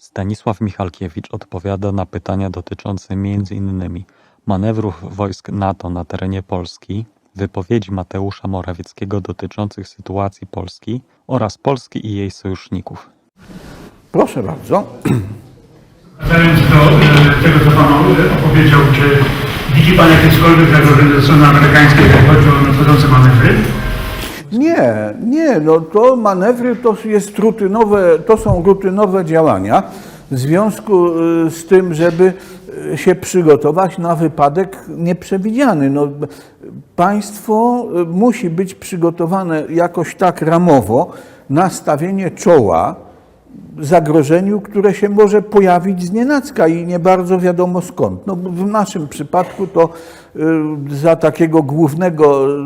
Stanisław Michalkiewicz odpowiada na pytania dotyczące m.in. manewrów wojsk NATO na terenie Polski, wypowiedzi Mateusza Morawieckiego dotyczących sytuacji Polski oraz Polski i jej sojuszników. Proszę bardzo. Wracając do e, tego, co Pan opowiedział, czy widzi Pan jakiekolwiek zagrożenie ze strony amerykańskiej, jeżeli chodzi o nadchodzące manewry? Nie, nie, no to manewry to jest rutynowe, to są rutynowe działania w związku y, z tym, żeby y, się przygotować na wypadek nieprzewidziany. No, państwo y, musi być przygotowane jakoś tak ramowo na stawienie czoła zagrożeniu, które się może pojawić z nienacka i nie bardzo wiadomo skąd. No, w naszym przypadku to za takiego głównego y,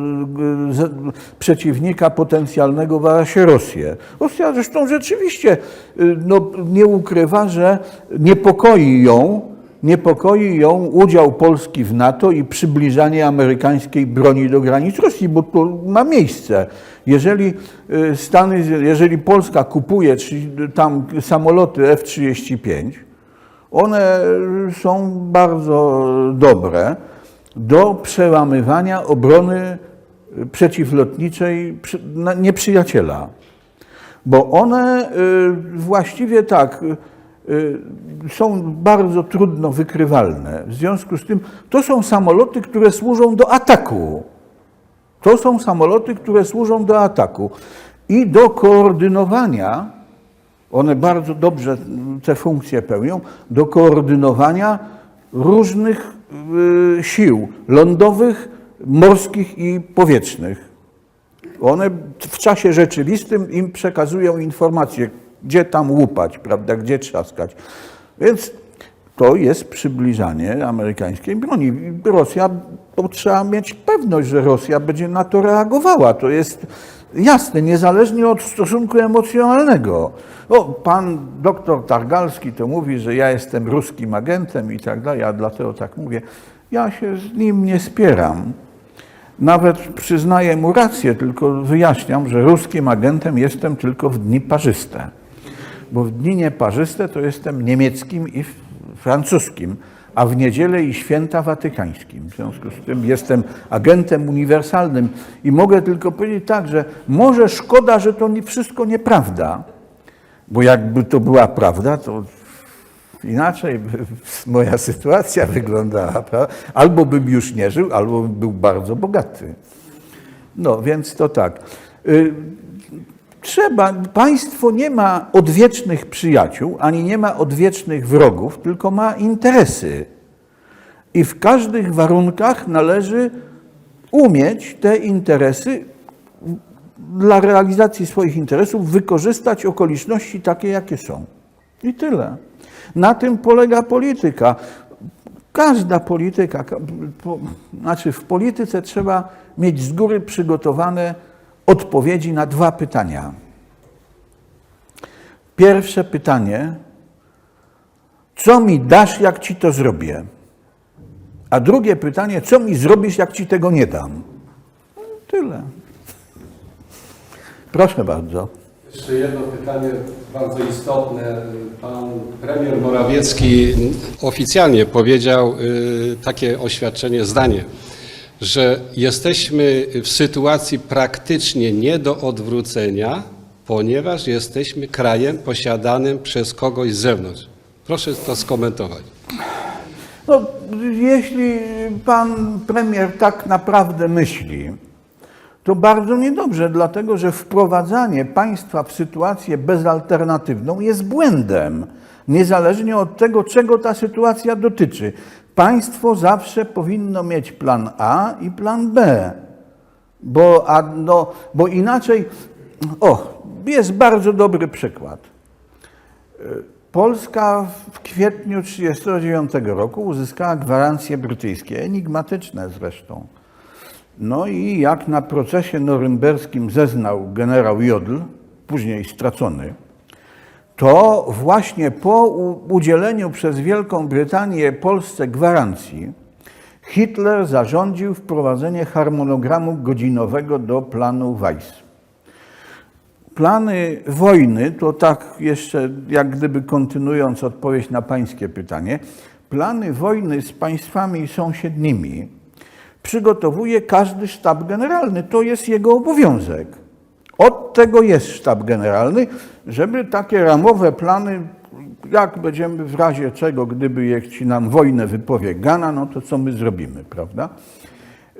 przeciwnika potencjalnego uważa się Rosję. Rosja zresztą rzeczywiście y, no, nie ukrywa, że niepokoi ją Niepokoi ją udział Polski w NATO i przybliżanie amerykańskiej broni do granic Rosji, bo to ma miejsce. Jeżeli y, Stany, jeżeli Polska kupuje tam samoloty F-35, one są bardzo dobre do przełamywania obrony przeciwlotniczej przy- na- nieprzyjaciela bo one y, właściwie tak y, y, są bardzo trudno wykrywalne. W związku z tym to są samoloty, które służą do ataku. To są samoloty, które służą do ataku i do koordynowania. One bardzo dobrze te funkcje pełnią do koordynowania różnych y, sił lądowych, morskich i powietrznych. One w czasie rzeczywistym im przekazują informacje, gdzie tam łupać, prawda, gdzie trzaskać. Więc to jest przybliżanie amerykańskiej broni. Rosja, to trzeba mieć pewność, że Rosja będzie na to reagowała. To jest jasne, niezależnie od stosunku emocjonalnego. O, pan doktor Targalski to mówi, że ja jestem ruskim agentem i tak dalej, ja dlatego tak mówię. Ja się z nim nie spieram. Nawet przyznaję mu rację, tylko wyjaśniam, że ruskim agentem jestem tylko w dni parzyste. Bo w dni nieparzyste to jestem niemieckim i francuskim, a w niedzielę i święta watykańskim. W związku z tym jestem agentem uniwersalnym i mogę tylko powiedzieć tak, że może szkoda, że to nie, wszystko nieprawda, bo jakby to była prawda, to inaczej by moja sytuacja wyglądała. prawda? Albo bym już nie żył, albo bym był bardzo bogaty. No, więc to tak. Trzeba, państwo nie ma odwiecznych przyjaciół, ani nie ma odwiecznych wrogów, tylko ma interesy. I w każdych warunkach należy umieć te interesy dla realizacji swoich interesów wykorzystać okoliczności takie, jakie są. I tyle. Na tym polega polityka. Każda polityka, ka- po- znaczy w polityce trzeba mieć z góry przygotowane odpowiedzi na dwa pytania. Pierwsze pytanie: co mi dasz, jak ci to zrobię? A drugie pytanie: co mi zrobisz, jak ci tego nie dam? Tyle. Proszę bardzo. Jeszcze jedno pytanie bardzo istotne. Pan premier Morawiecki oficjalnie powiedział y, takie oświadczenie, zdanie, że jesteśmy w sytuacji praktycznie nie do odwrócenia, ponieważ jesteśmy krajem posiadanym przez kogoś z zewnątrz. Proszę to skomentować. No, jeśli pan premier tak naprawdę myśli, to bardzo niedobrze, dlatego że wprowadzanie państwa w sytuację bezalternatywną jest błędem, niezależnie od tego, czego ta sytuacja dotyczy. Państwo zawsze powinno mieć plan A i plan B, bo, a, no, bo inaczej. O, jest bardzo dobry przykład. Polska w kwietniu 1939 roku uzyskała gwarancje brytyjskie, enigmatyczne zresztą. No i jak na procesie norymberskim zeznał generał Jodl, później stracony, to właśnie po udzieleniu przez Wielką Brytanię Polsce gwarancji, Hitler zarządził wprowadzenie harmonogramu godzinowego do planu Weiss. plany wojny, to tak jeszcze jak gdyby kontynuując odpowiedź na pańskie pytanie, plany wojny z państwami sąsiednimi przygotowuje każdy sztab generalny. To jest jego obowiązek. Od tego jest sztab generalny, żeby takie ramowe plany, jak będziemy w razie czego, gdyby jeśli nam wojnę wypowie Gana, no to co my zrobimy, prawda?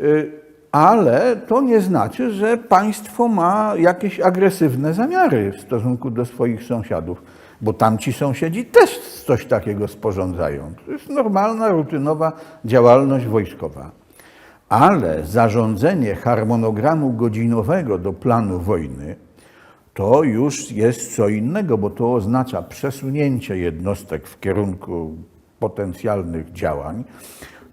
Y, Ale to nie znaczy, że państwo ma jakieś agresywne zamiary w stosunku do swoich sąsiadów, bo tamci sąsiedzi też coś takiego sporządzają. To jest normalna, rutynowa działalność wojskowa. Ale zarządzenie harmonogramu godzinowego do planu wojny to już jest co innego, bo to oznacza przesunięcie jednostek w kierunku potencjalnych działań,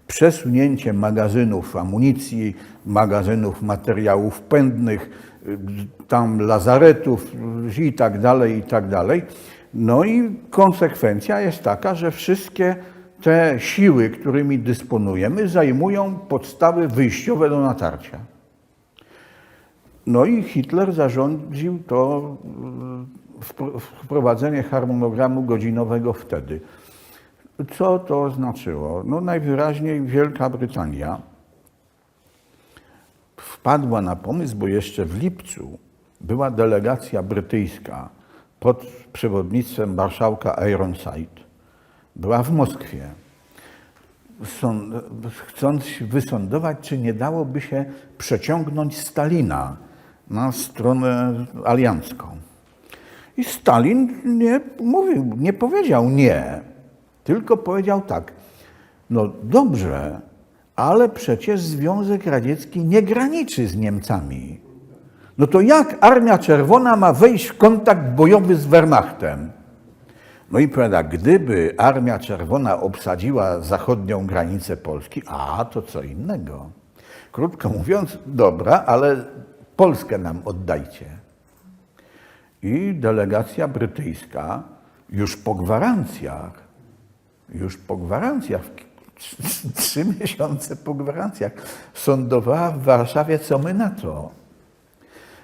przesunięcie magazynów amunicji, magazynów materiałów pędnych, tam lazaretów i tak dalej, i tak dalej. No i konsekwencja jest taka, że wszystkie te siły, którymi dysponujemy, zajmują podstawy wyjściowe do natarcia. No i Hitler zarządził to wpro- wprowadzenie harmonogramu godzinowego wtedy. Co to znaczyło? No najwyraźniej Wielka Brytania wpadła na pomysł, bo jeszcze w lipcu była delegacja brytyjska pod przewodnictwem marszałka Ironside. Była w Moskwie. Chcąc wysądować, czy nie dałoby się przeciągnąć Stalina na stronę aliancką. I Stalin nie mówił, nie powiedział nie, tylko powiedział tak, no dobrze, ale przecież Związek Radziecki nie graniczy z Niemcami. No to jak Armia Czerwona ma wejść w kontakt bojowy z Wehrmachtem? No i powiada, gdyby Armia Czerwona obsadziła zachodnią granicę Polski, a to co innego. Krótko mówiąc, dobra, ale Polskę nam oddajcie. I delegacja brytyjska już po gwarancjach, już po gwarancjach, trzy miesiące po gwarancjach, sądowała w Warszawie, co my na to.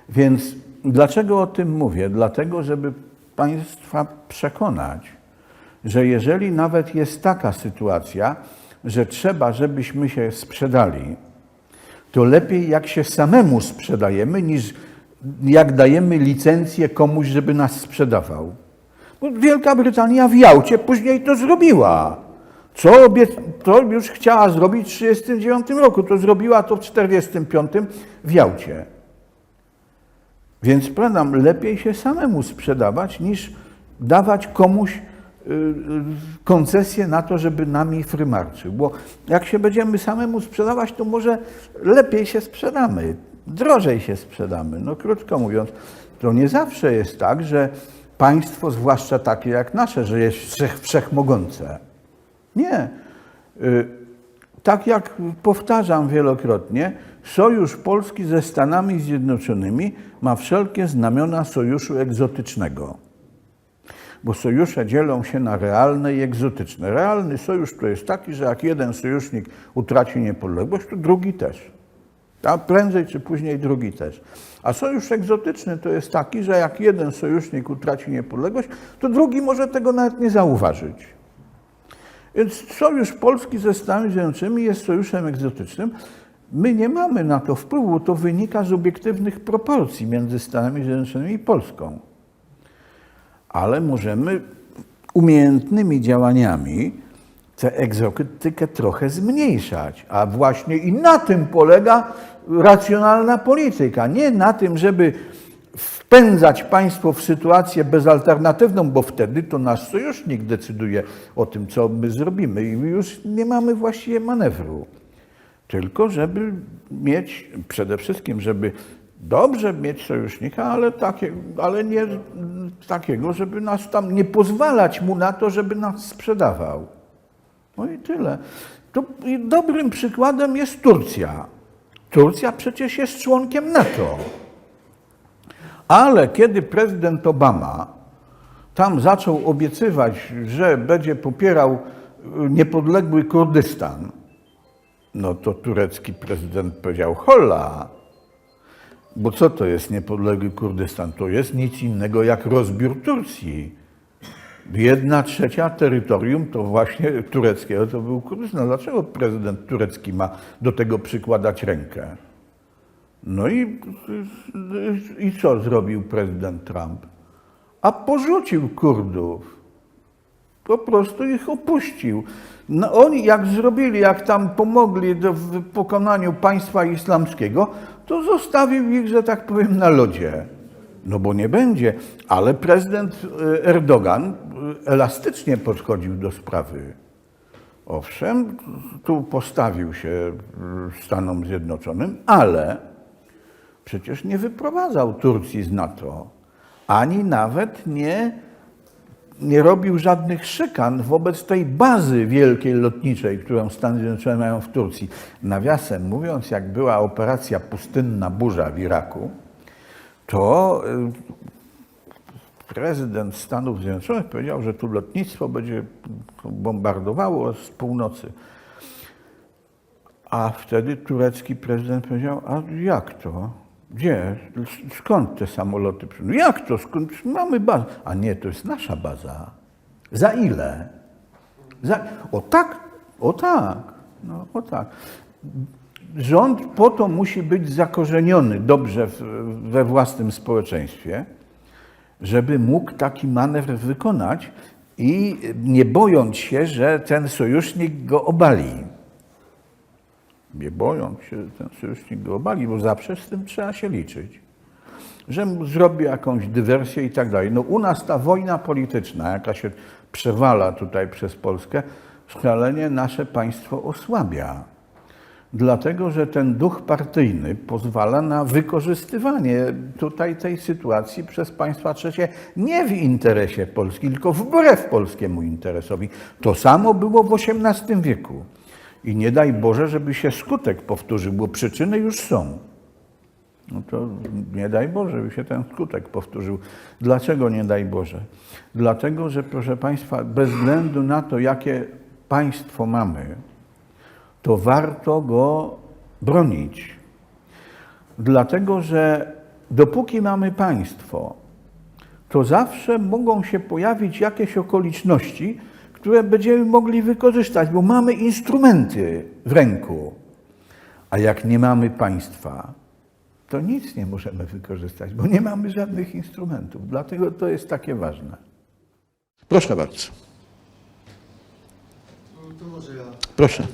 Więc dlaczego o tym mówię? Dlatego, żeby Państwa przekonać, że jeżeli nawet jest taka sytuacja, że trzeba, żebyśmy się sprzedali, to lepiej jak się samemu sprzedajemy, niż jak dajemy licencję komuś, żeby nas sprzedawał. Bo Wielka Brytania w Jałcie później to zrobiła. Co obie- to już chciała zrobić w 1939 roku, to zrobiła to w 1945 w Jałcie. Więc powiadam, lepiej się samemu sprzedawać, niż dawać komuś y, y, koncesję na to, żeby nami frymarczył. Bo jak się będziemy samemu sprzedawać, to może lepiej się sprzedamy, drożej się sprzedamy. No krótko mówiąc, to nie zawsze jest tak, że państwo, zwłaszcza takie jak nasze, że jest wszech, wszechmogące. Nie. Y, Tak jak powtarzam wielokrotnie, sojusz Polski ze Stanami Zjednoczonymi ma wszelkie znamiona sojuszu egzotycznego. Bo sojusze dzielą się na realne i egzotyczne. Realny sojusz to jest taki, że jak jeden sojusznik utraci niepodległość, to drugi też. A prędzej czy później drugi też. A sojusz egzotyczny to jest taki, że jak jeden sojusznik utraci niepodległość, to drugi może tego nawet nie zauważyć. Więc sojusz Polski ze Stanami Zjednoczonymi jest sojuszem egzotycznym. My nie mamy na to wpływu, to wynika z obiektywnych proporcji między Stanami Zjednoczonymi i Polską. Ale możemy umiejętnymi działaniami tę egzotykę trochę zmniejszać. A właśnie i na tym polega racjonalna polityka. Nie na tym, żeby wpędzać państwo w sytuację bezalternatywną, bo wtedy to nasz sojusznik decyduje o tym, co my zrobimy i już nie mamy właściwie manewru. Tylko żeby mieć, przede wszystkim, żeby dobrze mieć sojusznika, ale, takie, ale nie takiego, żeby nas tam, nie pozwalać mu na to, żeby nas sprzedawał. No i tyle. To dobrym przykładem jest Turcja. Turcja przecież jest członkiem NATO. Ale kiedy prezydent Obama tam zaczął obiecywać, że będzie popierał y, niepodległy Kurdystan, no to turecki prezydent powiedział: hola, Bo co to jest niepodległy Kurdystan? To jest nic innego jak rozbiór Turcji. Jedna trzecia terytorium to właśnie tureckiego to był Kurdystan. Dlaczego prezydent turecki ma do tego przykładać rękę? No i, i co zrobił prezydent Trump? A porzucił Kurdów. Po prostu ich opuścił. No oni jak zrobili, jak tam pomogli w pokonaniu państwa islamskiego, to zostawił ich, że tak powiem, na lodzie. No bo nie będzie. Ale prezydent e, Erdogan e, elastycznie podchodził do sprawy. Owszem, tu postawił się e, Stanom Zjednoczonym, ale przecież nie wyprowadzał Turcji z NATO, ani nawet nie, nie robił żadnych szykan wobec tej bazy wielkiej lotniczej, którą Stany Zjednoczone mają w Turcji. Nawiasem mówiąc, jak była operacja Pustynna Burza w Iraku, to y, prezydent Stanów Zjednoczonych powiedział, że tu lotnictwo będzie bombardowało z północy. A wtedy turecki prezydent powiedział, a jak to? Gdzie? Skąd te samoloty przyjdą? Jak to? Skąd? Mamy bazę. A nie, to jest nasza baza. Za ile? Za... O tak, o tak, no o tak. Rząd po to musi być zakorzeniony dobrze w, we własnym społeczeństwie, żeby mógł taki manewr wykonać i nie bojąc się, że ten sojusznik go obali. Nie bojąc się, ten sojusznik go obali, bo zawsze z tym trzeba się liczyć. Że mu zrobi jakąś dywersję i tak dalej. No u nas ta wojna polityczna, jaka się przewala tutaj przez Polskę, szalenie nasze państwo osłabia. Dlatego, że ten duch partyjny pozwala na wykorzystywanie tutaj tej sytuacji przez państwa trzecie nie w interesie Polski, tylko wbrew polskiemu interesowi. To samo było w XVIII wieku. I nie daj Boże, żeby się skutek powtórzył, bo przyczyny już są. No to nie daj Boże, żeby się ten skutek powtórzył. Dlaczego nie daj Boże? Dlatego, że proszę Państwa, bez względu na to, jakie państwo mamy, to warto go bronić. Dlatego, że dopóki mamy państwo, to zawsze mogą się pojawić jakieś okoliczności, które będziemy mogli wykorzystać, bo mamy instrumenty w ręku. A jak nie mamy państwa, to nic nie możemy wykorzystać, bo nie mamy żadnych instrumentów. Dlatego to jest takie ważne. Proszę bardzo. Proszę.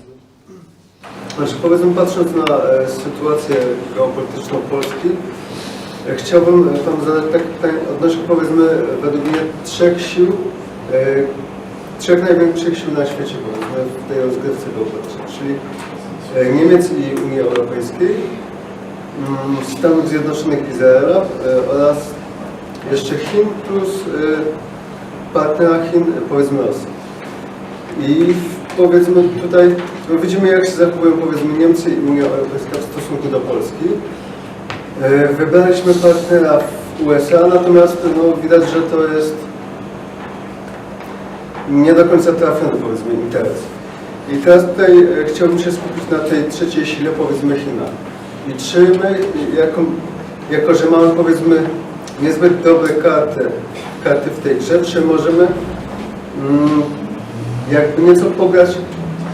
Znaczy, powiedzmy, patrząc na e, sytuację geopolityczną Polski, e, chciałbym e, Panu zadać takie pytanie odnośnie, powiedzmy, według mnie trzech sił, e, trzech największych sił na świecie, w tej rozgrywce geopolitycznej, czyli e, Niemiec i Unii Europejskiej, mm, Stanów Zjednoczonych Izraela e, oraz jeszcze Chin plus e, partnera Chin, powiedzmy Rosji. I powiedzmy tutaj no widzimy jak się zachowują powiedzmy Niemcy i Unia Europejska w stosunku do Polski. Wybraliśmy partnera w USA, natomiast no, widać, że to jest nie do końca trafiony powiedzmy interes. I teraz tutaj e, chciałbym się skupić na tej trzeciej sile powiedzmy China. I czy my, jako, jako że mamy powiedzmy niezbyt dobre karty, karty w tej grze, czy możemy mm, jakby nieco pograć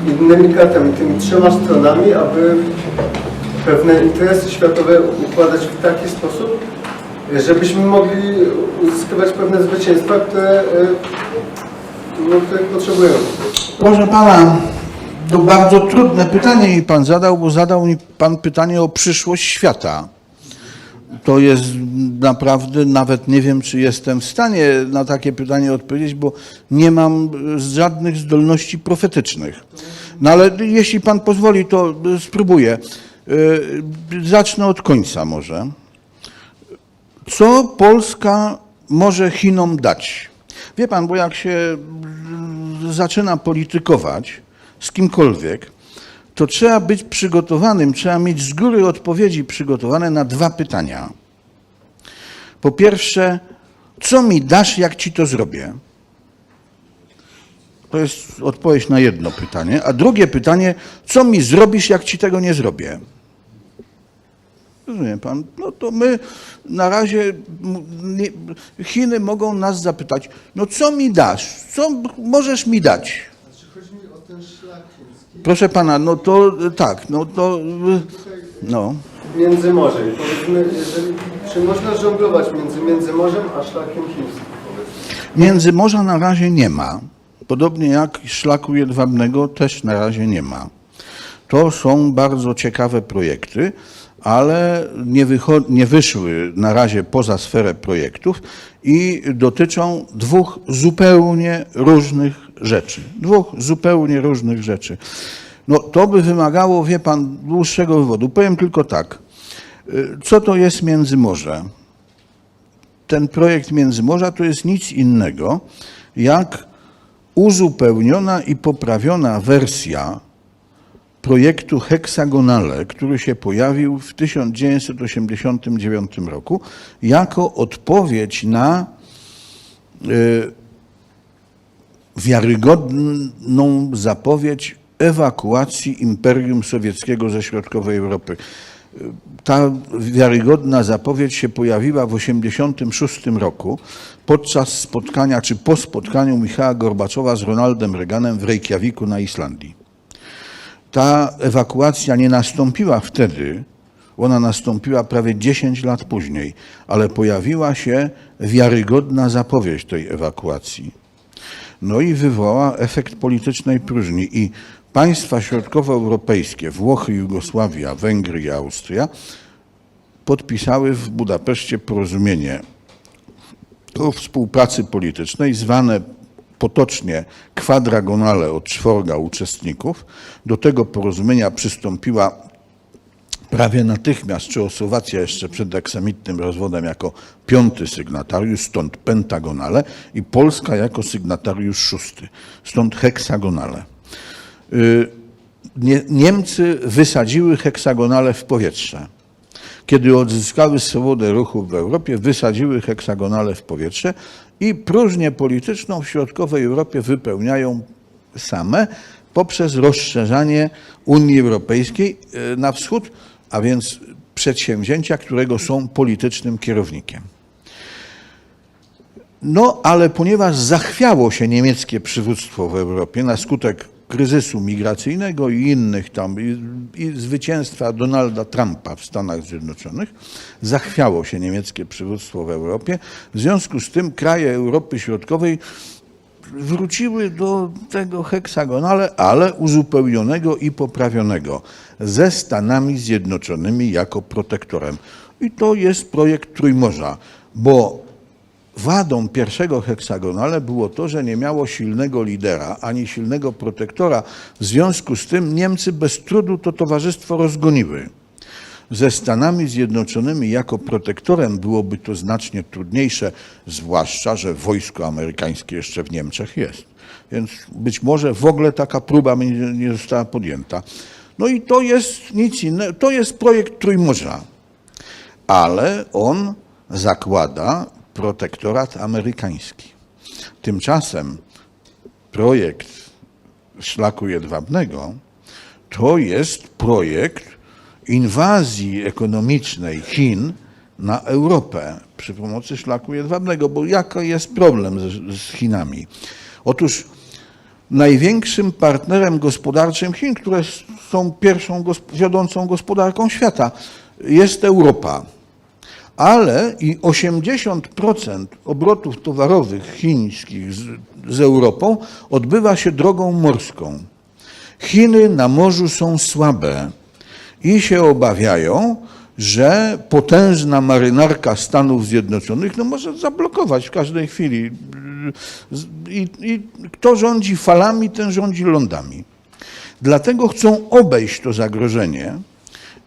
innymi kartami, tymi trzema stronami, aby pewne interesy światowe układać w taki sposób, żebyśmy mogli uzyskiwać pewne zwycięstwa, które, e, no, potrzebujemy. Proszę pana, to bardzo trudne pytanie mi pan zadał, bo zadał mi pan pytanie o przyszłość świata. To jest naprawdę, nawet nie wiem, czy jestem w stanie na takie pytanie odpowiedzieć, bo nie mam żadnych zdolności profetycznych. No ale jeśli pan pozwoli, to spróbuję. E, Zacznę od końca może. Co Polska może Chinom dać? Wie pan, bo jak się zaczyna politykować z kimkolwiek, to trzeba być przygotowanym, trzeba mieć z góry odpowiedzi przygotowane na dwa pytania. Po pierwsze, co mi dasz, jak ci to zrobię? To jest odpowiedź na jedno pytanie. A drugie pytanie, co mi zrobisz, jak ci tego nie zrobię? Rozumie pan? No to my na razie nie, Chiny mogą nas zapytać, no co mi dasz? Co możesz mi dać? Znaczy, chodzi mi o ten szlak chiński. Proszę pana, no to e, tak, no to e, no. Międzymorzem. Powiedzmy, jeżeli, czy można żonglować między Międzymorzem a szlakiem chińskim? Międzymorza na razie nie ma. Podobnie jak szlaku jedwabnego też na razie nie ma. To są bardzo ciekawe projekty, ale nie, nie wyszły na razie poza sferę projektów i dotyczą dwóch zupełnie różnych rzeczy. Dwóch zupełnie różnych rzeczy. No, to by wymagało, wie pan, dłuższego wywodu. Powiem tylko tak. Y, Co to jest Międzymorze? ten projekt Międzymorza to jest nic innego jak uzupełniona i poprawiona wersja projektu Heksagonale, który się pojawił w 1989 roku jako odpowiedź na y, wiarygodną zapowiedź ewakuacji Imperium Sowieckiego ze środkowej Europy. Ta wiarygodna zapowiedź się pojawiła w 1986 roku podczas spotkania, czy po spotkaniu Michała Gorbaczowa z Ronaldem Reaganem w Reykjaviku na Islandii. Ta ewakuacja nie nastąpiła wtedy, ona nastąpiła prawie 10 lat później, ale pojawiła się wiarygodna zapowiedź tej ewakuacji. No i wywołała efekt politycznej próżni. I państwa środkowoeuropejskie, Włochy, Jugosławia, Węgry i Austria podpisały w Budapeszcie porozumienie o współpracy politycznej zwane potocznie kwadragonale od czworga uczestników. Do tego porozumienia przystąpiła prawie natychmiast Czechosłowacja jeszcze przed aksamitnym rozwodem jako piąty sygnatariusz, stąd pentagonale i Polska jako sygnatariusz szósty, stąd heksagonale. Y, Nie, Niemcy wysadziły heksagonale w powietrze. Kiedy odzyskały swobodę ruchu w Europie, wysadziły heksagonale w powietrze i próżnię polityczną w środkowej Europie wypełniają same poprzez rozszerzanie Unii Europejskiej e, na wschód, a więc przedsięwzięcia, którego są politycznym kierownikiem. No, ale ponieważ zachwiało się niemieckie przywództwo w Europie na skutek kryzysu migracyjnego i innych tam, i, i zwycięstwa Donalda Trumpa w Stanach Zjednoczonych, zachwiało się niemieckie przywództwo w Europie. W związku z tym kraje Europy Środkowej wróciły do tego heksagonale, ale uzupełnionego i poprawionego ze Stanami Zjednoczonymi jako protektorem. I to jest projekt Trójmorza, bo Wadą pierwszego heksagonale było to, że nie miało silnego lidera ani silnego protektora. W związku z tym Niemcy bez trudu to towarzystwo rozgoniły. Ze Stanami Zjednoczonymi jako protektorem byłoby to znacznie trudniejsze, zwłaszcza, że wojsko amerykańskie jeszcze w Niemczech jest. Więc być może w ogóle taka próba nie, została podjęta. No i to jest nic innego, to jest projekt Trójmorza ale on zakłada protektorat amerykański. Tymczasem projekt szlaku jedwabnego to jest projekt inwazji ekonomicznej Chin na Europę przy pomocy szlaku jedwabnego, bo jaki jest problem z, z Chinami? Otóż największym partnerem gospodarczym Chin, które są pierwszą wiodącą gospodarką świata, jest Europa. Ale i 80% obrotów towarowych chińskich z, z Europą odbywa się drogą morską. Chiny na morzu są słabe i się obawiają, że potężna marynarka Stanów Zjednoczonych no, może zablokować w każdej chwili. I, I kto rządzi falami, ten rządzi lądami. Dlatego chcą obejść to zagrożenie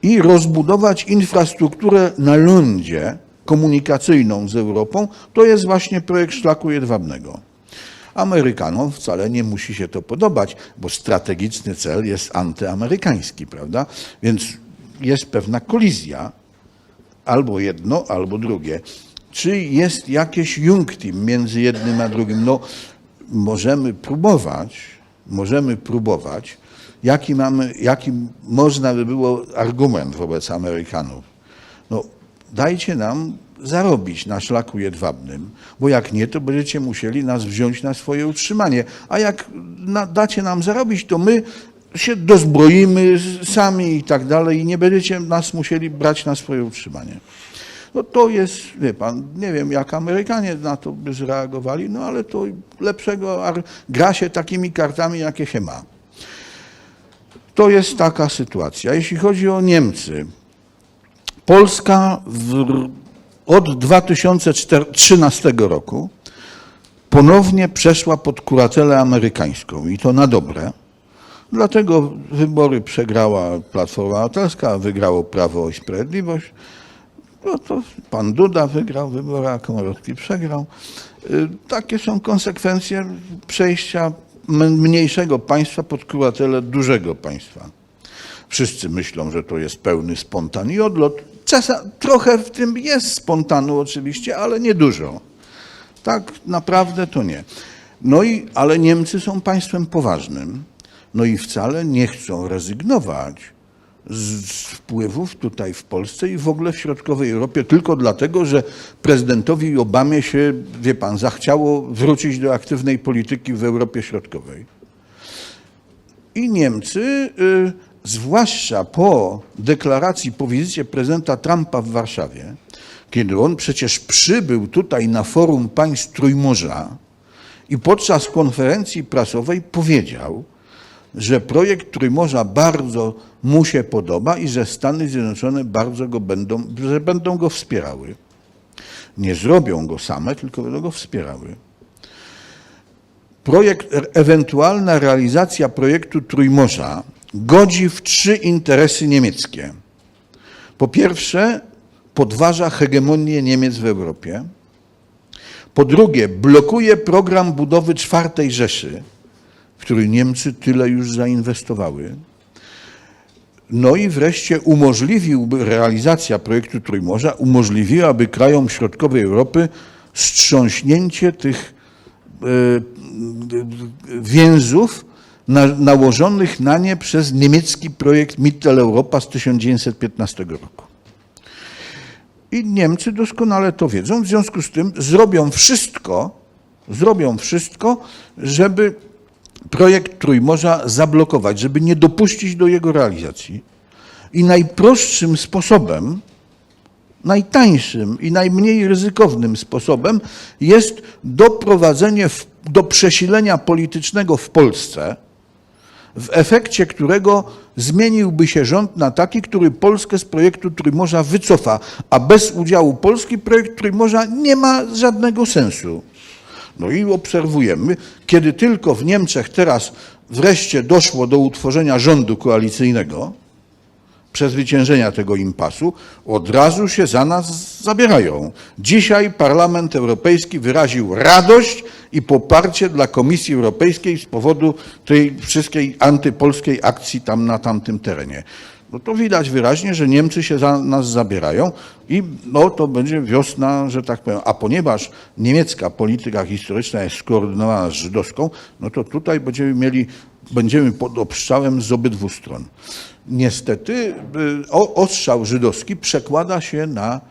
i rozbudować infrastrukturę na lądzie komunikacyjną z Europą. To jest właśnie projekt szlaku jedwabnego. Amerykanom wcale nie musi się to podobać, bo strategiczny cel jest antyamerykański, prawda? Więc jest pewna kolizja, albo jedno, albo drugie. Czy jest jakieś junctim między jednym a drugim? No, możemy próbować, możemy próbować, jaki mamy, jaki można by było argument wobec Amerykanów, dajcie nam zarobić na szlaku jedwabnym, bo jak nie, to będziecie musieli nas wziąć na swoje utrzymanie. A jak na, dacie nam zarobić, to my się dozbroimy sami i tak dalej i nie będziecie nas musieli brać na swoje utrzymanie. No to jest, wie pan, nie wiem jak Amerykanie na to by zareagowali, no ale to lepszego, gra się takimi kartami, jakie się ma. To jest taka sytuacja. Jeśli chodzi o Niemcy, Polska w, od 2013 roku ponownie przeszła pod kuratelę amerykańską i to na dobre. Dlatego wybory przegrała Platforma Obywatelska, wygrało Prawo i Sprawiedliwość. No to pan Duda wygrał wybory, a Komorowski przegrał. Y, Takie są konsekwencje przejścia mniejszego państwa pod kuratelę dużego państwa. Wszyscy myślą, że to jest pełny spontan i odlot. Czasem trochę w tym jest spontanu oczywiście, ale nie dużo. Tak naprawdę to nie. No i, ale Niemcy są państwem poważnym, no i wcale nie chcą rezygnować z, wpływów tutaj w Polsce i w ogóle w środkowej Europie tylko dlatego, że prezydentowi Obamie się, wie pan, zachciało wrócić do aktywnej polityki w Europie Środkowej. I Niemcy, y, zwłaszcza po deklaracji, po wizycie prezydenta Trumpa w Warszawie, kiedy on przecież przybył tutaj na forum państw Trójmorza i podczas konferencji prasowej powiedział, że projekt Trójmorza bardzo mu się podoba i że Stany Zjednoczone bardzo go będą, że będą go wspierały. Nie zrobią go same, tylko będą go wspierały projekt, ewentualna realizacja projektu Trójmorza godzi w trzy interesy niemieckie. Po pierwsze, podważa hegemonię Niemiec w Europie. Po drugie, blokuje program budowy czwartej Rzeszy, w który Niemcy tyle już zainwestowały. No i wreszcie umożliwiłby realizacja projektu Trójmorza, umożliwiłaby krajom środkowej Europy strząśnięcie tych e, więzów na, nałożonych na nie przez niemiecki projekt Mitteleuropa z 1915 roku. I Niemcy doskonale to wiedzą, w związku z tym zrobią wszystko, zrobią wszystko, żeby projekt Trójmorza zablokować, żeby nie dopuścić do jego realizacji. I najprostszym sposobem, najtańszym i najmniej ryzykownym sposobem jest doprowadzenie w, do przesilenia politycznego w Polsce, w efekcie którego zmieniłby się rząd na taki, który Polskę z projektu Trójmorza wycofa, a bez udziału Polski projekt Trójmorza nie ma żadnego sensu. No i obserwujemy, kiedy tylko w Niemczech teraz wreszcie doszło do utworzenia rządu koalicyjnego, przezwyciężenia tego impasu, od razu się za nas zabierają. Dzisiaj Parlament Europejski wyraził radość i poparcie dla Komisji Europejskiej z powodu tej wszystkiej antypolskiej akcji tam na tamtym terenie. No to widać wyraźnie, że Niemcy się za nas zabierają i no to będzie wiosna, że tak powiem. A ponieważ niemiecka polityka historyczna jest skoordynowana z żydowską, no to tutaj będziemy mieli, będziemy pod obstrzałem z obydwu stron. Niestety y, ostrzał żydowski przekłada się na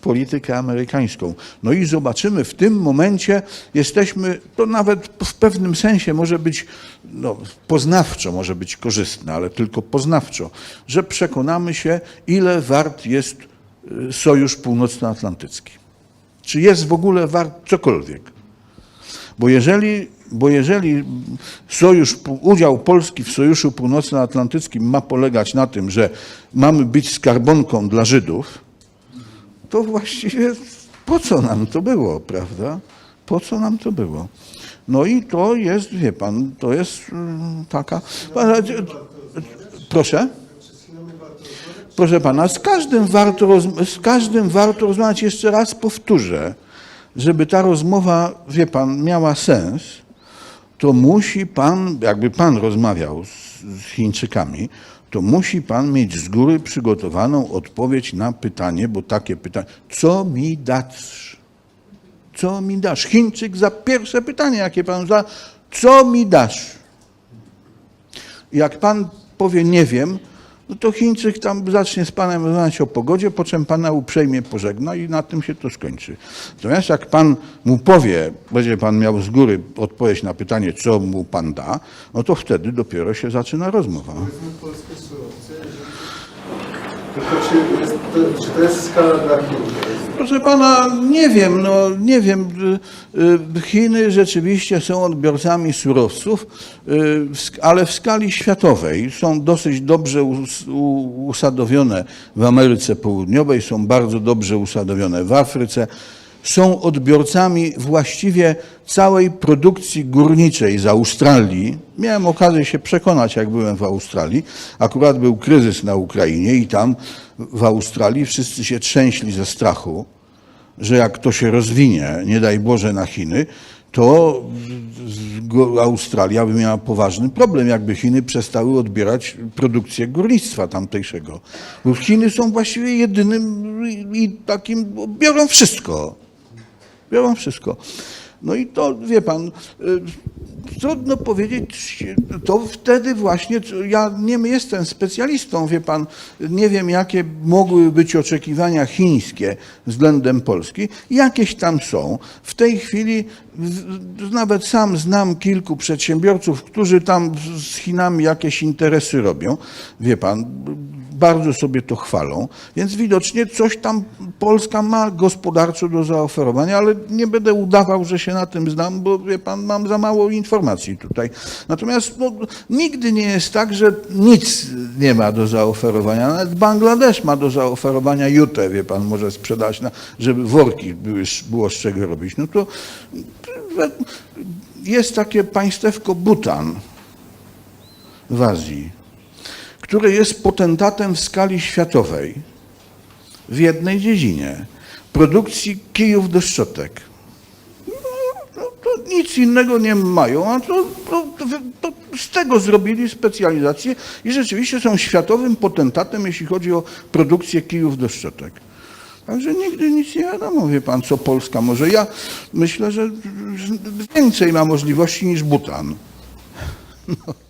politykę amerykańską. No i zobaczymy, w tym momencie jesteśmy, to nawet w pewnym sensie może być, no, poznawczo może być korzystne, ale tylko poznawczo, że przekonamy się, ile wart jest y, Sojusz Północnoatlantycki. Czy jest w ogóle wart cokolwiek? Bo jeżeli, bo jeżeli sojusz, udział Polski w Sojuszu Północnoatlantyckim ma polegać na tym, że mamy być skarbonką dla Żydów, to właściwie po co nam to było, prawda? Po co nam to było? No i to jest, wie pan, to jest mm, taka. Proszę? Proszę pana, z każdym warto, z każdym warto rozmawiać. Jeszcze raz powtórzę, żeby ta rozmowa, wie pan, miała sens, to musi pan, jakby pan rozmawiał z Chińczykami, to musi pan mieć z góry przygotowaną odpowiedź na pytanie, bo takie pytanie, co mi dasz? Co mi dasz? Chińczyk za pierwsze pytanie, jakie pan zada, co mi dasz? Jak pan powie nie wiem, no to Chińczyk tam zacznie z panem rozmawiać o pogodzie, po czym pana uprzejmie pożegna i na tym się to skończy. Natomiast jak pan mu powie, będzie pan miał z góry odpowiedź na pytanie, co mu pan da, no to wtedy dopiero się zaczyna rozmowa. polskie surowce. Czy to jest skala dla Chin? Proszę pana, nie wiem, no nie wiem. Y, y, Chiny rzeczywiście są odbiorcami surowców, y, ale w skali światowej są dosyć dobrze usadowione w Ameryce Południowej, są bardzo dobrze usadowione w Afryce. Są odbiorcami właściwie całej produkcji górniczej z Australii. Miałem okazję się przekonać, jak byłem w Australii. Akurat był kryzys na Ukrainie i tam w Australii wszyscy się trzęśli ze strachu, że jak to się rozwinie, nie daj Boże na Chiny, to Australia by miała poważny problem, jakby Chiny przestały odbierać produkcję górnictwa tamtejszego. Bo Chiny są właściwie jedynym i takim, biorą wszystko. Biorą wszystko. No i to, wie pan, y, trudno powiedzieć, to wtedy właśnie, ja nie jestem specjalistą, wie pan, nie wiem jakie mogły być oczekiwania chińskie względem Polski. Jakieś tam są. W tej chwili nawet sam znam kilku przedsiębiorców, którzy tam z Chinami jakieś interesy robią. Wie pan, bardzo sobie to chwalą, więc widocznie coś tam Polska ma gospodarczo do zaoferowania, ale nie będę udawał, że się na tym znam, bo wie pan, mam za mało informacji tutaj. Natomiast no, nigdy nie jest tak, że nic nie ma do zaoferowania. Nawet Bangladesz ma do zaoferowania jutę, wie pan, może sprzedać, na, żeby worki były, było z czego robić. No to jest takie państewko Butan w Azji które jest potentatem w skali światowej w jednej dziedzinie produkcji kijów do szczotek. No, no, to nic innego nie mają, a to, to, to, z tego zrobili specjalizację i rzeczywiście są światowym potentatem, jeśli chodzi o produkcję kijów do szczotek. Także nigdy nic nie wiadomo, wie pan, co Polska może. Ja myślę, że więcej ma możliwości niż Butan. No.